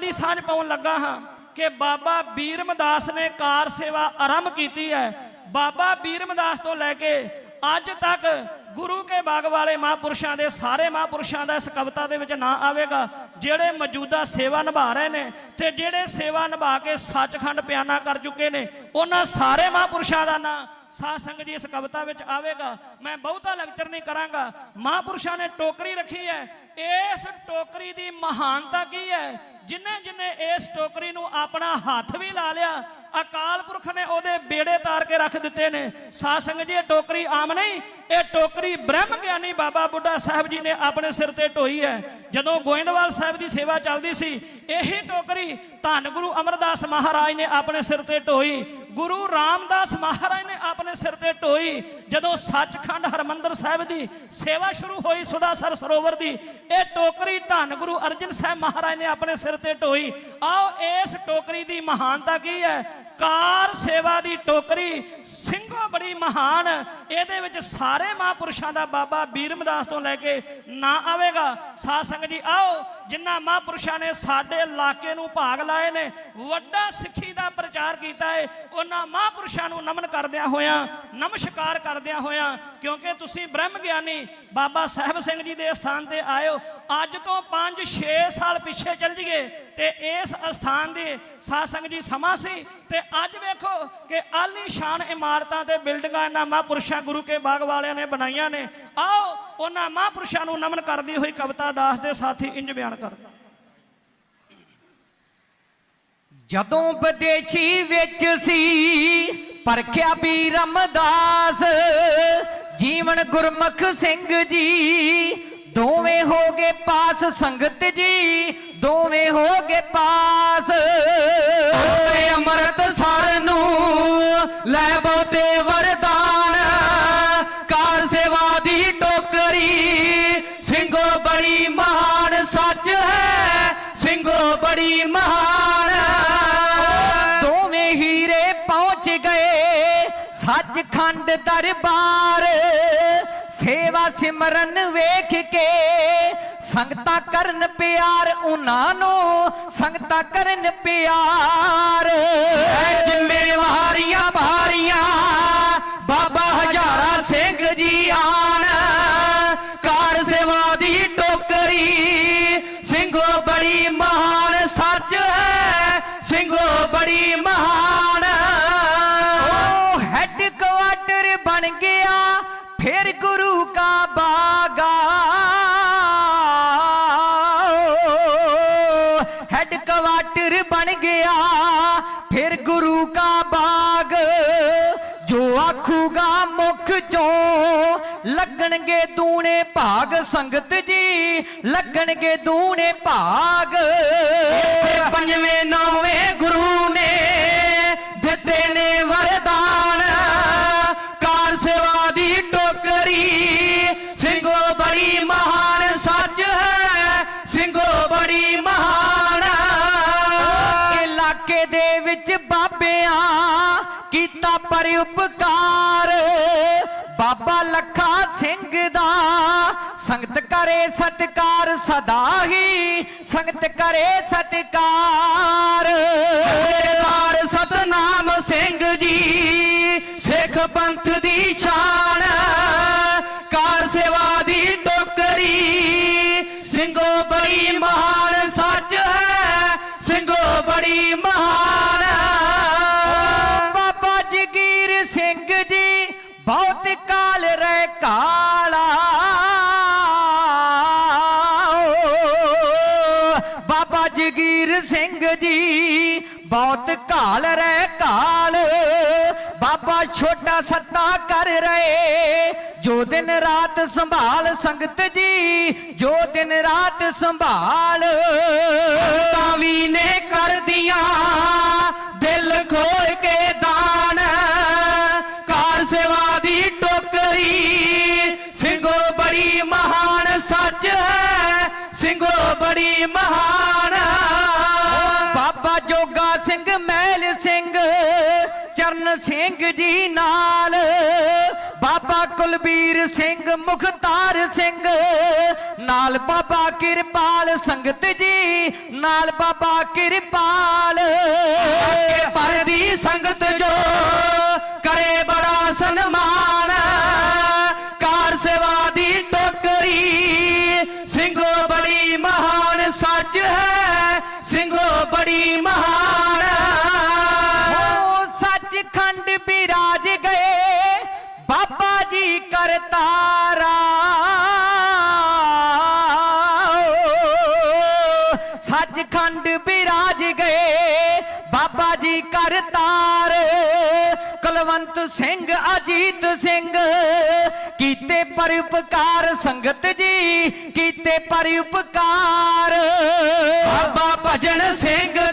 ਦੀ ਸਾਂਝ ਪਾਉਣ ਲੱਗਾ ਹਾਂ ਕਿ ਬਾਬਾ ਬੀਰਮਦਾਸ ਨੇ ਕਾਰ ਸੇਵਾ ਆਰੰਭ ਕੀਤੀ ਹੈ। ਬਾਬਾ ਬੀਰਮਦਾਸ ਤੋਂ ਲੈ ਕੇ ਅੱਜ ਤੱਕ ਗੁਰੂ ਕੇ ਬਾਗ ਵਾਲੇ ਮਹਾਂਪੁਰਸ਼ਾਂ ਦੇ ਸਾਰੇ ਮਹਾਂਪੁਰਸ਼ਾਂ ਦਾ ਇਸ ਕਵਿਤਾ ਦੇ ਵਿੱਚ ਨਾਂ ਆਵੇਗਾ, ਜਿਹੜੇ ਮੌਜੂਦਾ ਸੇਵਾ ਨਿਭਾ ਰਹੇ ਨੇ ਤੇ ਜਿਹੜੇ ਸੇਵਾ ਨਿਭਾ ਕੇ ਸੱਚਖੰਡ ਪਿਆਨਾ ਕਰ ਚੁੱਕੇ ਨੇ, ਉਹਨਾਂ ਸਾਰੇ ਮਹਾਂਪੁਰਸ਼ਾਂ ਦਾ ਨਾਂ ਸਾਧ ਸੰਗਤ ਜੀ ਇਸ ਕਵਿਤਾ ਵਿੱਚ ਆਵੇਗਾ। ਮੈਂ ਬਹੁਤਾ ਲੈਕਚਰ ਨਹੀਂ ਕਰਾਂਗਾ। ਮਹਾਂਪੁਰਸ਼ਾਂ ਨੇ ਟੋਕਰੀ ਰੱਖੀ ਹੈ। ਇਸ ਟੋਕਰੀ ਦੀ ਮਹਾਨਤਾ ਕੀ ਹੈ? ਜਿਨੇ ਜਿਨੇ ਇਸ ਟੋਕਰੀ ਨੂੰ ਆਪਣਾ ਹੱਥ ਵੀ ਲਾ ਲਿਆ ਅਕਾਲ ਪੁਰਖ ਨੇ ਉਹਦੇ ਬੇੜੇ ਤਾਰ ਕੇ ਰੱਖ ਦਿੱਤੇ ਨੇ। ਸਾਧ ਸੰਗਤ ਜੀ, ਇਹ ਟੋਕਰੀ ਆਮ ਨਹੀਂ ਇਹ ਟੋਕਰੀ ਬ੍ਰਹਮ ਗਿਆਨੀ ਬਾਬਾ ਬੁੱਢਾ ਸਾਹਿਬ ਜੀ ਨੇ ਆਪਣੇ ਸਿਰ ਤੇ ਢੋਈ ਹੈ। ਜਦੋਂ ਗੋਇੰਦਵਾਲ ਸਾਹਿਬ ਦੀ ਸੇਵਾ ਚੱਲਦੀ ਸੀ, ਇਹੀ ਟੋਕਰੀ ਧੰਨ ਗੁਰੂ ਅਮਰਦਾਸ ਮਹਾਰਾਜ ਨੇ ਆਪਣੇ ਸਿਰ ਤੇ ਢੋਈ। ਗੁਰੂ ਰਾਮਦਾਸ ਮਹਾਰਾਜ ਨੇ ਆਪਣੇ ਸਿਰ ਤੇ ਢੋਈ। ਜਦੋਂ ਸੱਚਖੰਡ ਹਰਮੰਦਰ ਸਾਹਿਬ ਦੀ ਸੇਵਾ ਸ਼ੁਰੂ ਹੋਈ ਸੁਦਾਸਰ ਸਰੋਵਰ ਦੀ, ਇਹ ਟੋਕਰੀ ਧੰਨ ਗੁਰੂ ਅਰਜਨ ਸਾਹਿਬ ਮਹਾਰਾਜ ਨੇ ਆਪਣੇ ਸਿਰ ਤੇ ਢੋਈ। ਆਓ, ਇਸ ਟੋਕਰੀ ਦੀ ਮਹਾਨਤਾ ਕੀ ਹੈ? ਕਾਰ ਸੇਵਾ ਦੀ ਟੋਕਰੀ ਸਿੰਘੋ ਬੜੀ ਮਹਾਨ, ਇਹਦੇ ਵਿੱਚ ਸਾਰੇ ਮਹਾਂਪੁਰਸ਼ਾਂ ਦਾ ਬਾਬਾ ਬੀਰਮਦਾਸ ਤੋਂ ਲੈ ਕੇ ਨਾ ਆਵੇਗਾ। ਸਾਧ ਸੰਗਤ ਜੀ, ਆਓ ਜਿਨ੍ਹਾਂ ਮਹਾਂਪੁਰਸ਼ਾਂ ਨੇ ਸਾਡੇ ਇਲਾਕੇ ਨੂੰ ਭਾਗ ਲਾਏ ਨੇ, ਵੱਡਾ ਸਿੱਖੀ ਦਾ ਪ੍ਰਚਾਰ ਕੀਤਾ ਹੈ ਉਹਨਾਂ ਮਹਾਂਪੁਰਸ਼ਾਂ ਨੂੰ ਨਮਨ ਕਰਦਿਆਂ ਹੋਇਆਂ, ਨਮਸਕਾਰ ਕਰਦਿਆਂ ਹੋਇਆਂ, ਕਿਉਂਕਿ ਤੁਸੀਂ ਬ੍ਰਹਮ ਗਿਆਨੀ ਬਾਬਾ ਸਾਹਿਬ ਸਿੰਘ ਜੀ ਦੇ ਸਥਾਨ ਤੇ ਆਇਓ, ਅੱਜ ਤੋਂ 5-6 ਸਾਲ ਪਿੱਛੇ ਚੱਲ ਜੀਏ, ਤੇ ਇਸ ਅਸਥਾਨ ਦੇ ਸਾਧ ਜੀ ਸਮਾਂ ਸੀ, ਤੇ ਅੱਜ ਵੇਖੋ ਕਿ ਆਲੀ ਸ਼ਾਨ ਇਮਾਰਤਾਂ ਤੇ ਬਿਲਡਿੰਗਾਂ ਇਹਨਾਂ ਮਹਾਂਪੁਰਸ਼ਾਂ ਗੁਰੂ ਕੇ ਬਾਗ ਵਾਲਿਆਂ ਨੇ ਬਣਾਈਆਂ ਨੇ। ਆਓ ਉਹਨਾਂ ਮਹਾਂਪੁਰਸ਼ਾਂ ਨੂੰ ਨਮਨ ਕਰਦੀ ਹੋਈ ਕਵਿਤਾ ਦਾਸ ਦੇ ਸਾਥੀ ਇੰਜ ਬਿਆਨ ਕਰਦੇ ਜਦੋਂ ਵਿਦੇਸ਼ੀ ਵਿੱਚ ਸੀ ਪਰਖਿਆ ਵੀ ਰਮਦਾਸ ਜੀਵਨ ਗੁਰਮੁਖ ਸਿੰਘ ਜੀ ਦੋਵੇਂ ਹੋ ਗਏ ਪਾਸ ਸੰਗਤ ਜੀ ਦੋਵੇਂ ਹੋ ਗਏ ਪਾਸ। ਓਏ ਅੰਮ੍ਰਿਤ ਸਰ ਨੂੰ ਲੈ ਬਹੁਤੇ ਸੱਚਖੰਡ ਦਰਬਾਰ, ਸੇਵਾ ਸਿਮਰਨ ਵੇਖ ਕੇ ਸੰਗਤਾਂ ਕਰਨ ਪਿਆਰ ਉਹਨਾਂ ਨੂੰ, ਸੰਗਤਾਂ ਕਰਨ ਪਿਆਰ। ਐ ਜ਼ਿੰਮੇਵਾਰੀਆਂ ਬਣ ਗਿਆ, ਫਿਰ ਗੁਰੂ ਕਾ ਬਾਗਾ। ਹੈੱਡ ਕੁਆਟਰ ਬਣ ਗਿਆ, ਫਿਰ ਗੁਰੂ ਕਾ ਬਾਗ। ਜੋ ਆਖੂਗਾ ਮੁਖ ਚੋਂ, ਲੱਗਣਗੇ ਦੂਣੇ ਭਾਗ ਸੰਗਤ ਜੀ, ਲੱਗਣਗੇ ਦੂਣੇ ਭਾਗ। ਪੰਜਵੇਂ, ਨੌਵੇਂ ਬੜੀ ਮਹਾਨ ਸੱਚ ਹੈ, ਸਿੰਘੋ ਬੜੀ ਮਹਾਨ। ਇਲਾਕੇ ਦੇ ਵਿੱਚ ਬਾਬਿਆਂ ਕੀਤਾ ਪਰ ਉਪਕਾਰ। ਬਾਬਾ ਲੱਖਾ ਸਿੰਘ ਦਾ ਸੰਗਤ ਕਰੇ ਸਤਕਾਰ, ਸਦਾ ਹੀ ਸੰਗਤ ਕਰੇ ਸਤਕਾਰ। ਸਿੰਘ ਜੀ, ਬਹੁਤ ਕਾਲ ਰਹਿ ਕਾਲ ਬਾਬਾ ਛੋਟਾ ਸੱਤਾ ਕਰ ਰਹੇ। ਜੋ ਦਿਨ ਰਾਤ ਸੰਭਾਲ ਸੰਗਤ ਜੀ, ਜੋ ਦਿਨ ਰਾਤ ਸੰਭਾਲ। ਸੰਤਾਂ ਵੀ ਨੇ ਕਰਦੀਆਂ ਦਿਲ ਖੋਲ ਕੇ ਦਾਨ। ਕਾਰ ਸੇਵਾ ਦੀ ਟੋਕਰੀ, ਸਿੰਘੋ ਬੜੀ ਮਹਾਨ ਸੱਚ ਹੈ। ਸਿੰਘੋ ਬੜੀ ਮਹਾਨ ਮਹਿਲ ਸਿੰਘ ਜੀ ਨਾਲ, ਬਾਬਾ ਕੁਲਬੀਰ ਸਿੰਘ, ਮੁਖਤਾਰ ਸਿੰਘ, ਨਾਲ ਬਾਬਾ ਕਿਰਪਾਲ ਸੰਗਤ ਜੀ, ਨਾਲ ਬਾਬਾ ਕਿਰਪਾਲ। ਕੇ ਦੀ ਸੰਗਤ ਜੋ ਕਰੇ ਬੜਾ ਸਨਮਾਨ। ਤਾਰਾ। ਸੱਚਖੰਡ ਬਿਰਾਜ ਗਏ, ਬਾਬਾ ਜੀ ਕਰ ਤਾਰ। ਕੁਲਵੰਤ ਸਿੰਘ, ਅਜੀਤ ਸਿੰਘ, ਕੀਤੇ ਪਰਉਪਕਾਰ ਸੰਗਤ ਜੀ, ਕੀਤੇ ਪਰਉਪਕਾਰ। ਬਾਬਾ ਭਜਨ ਸਿੰਘ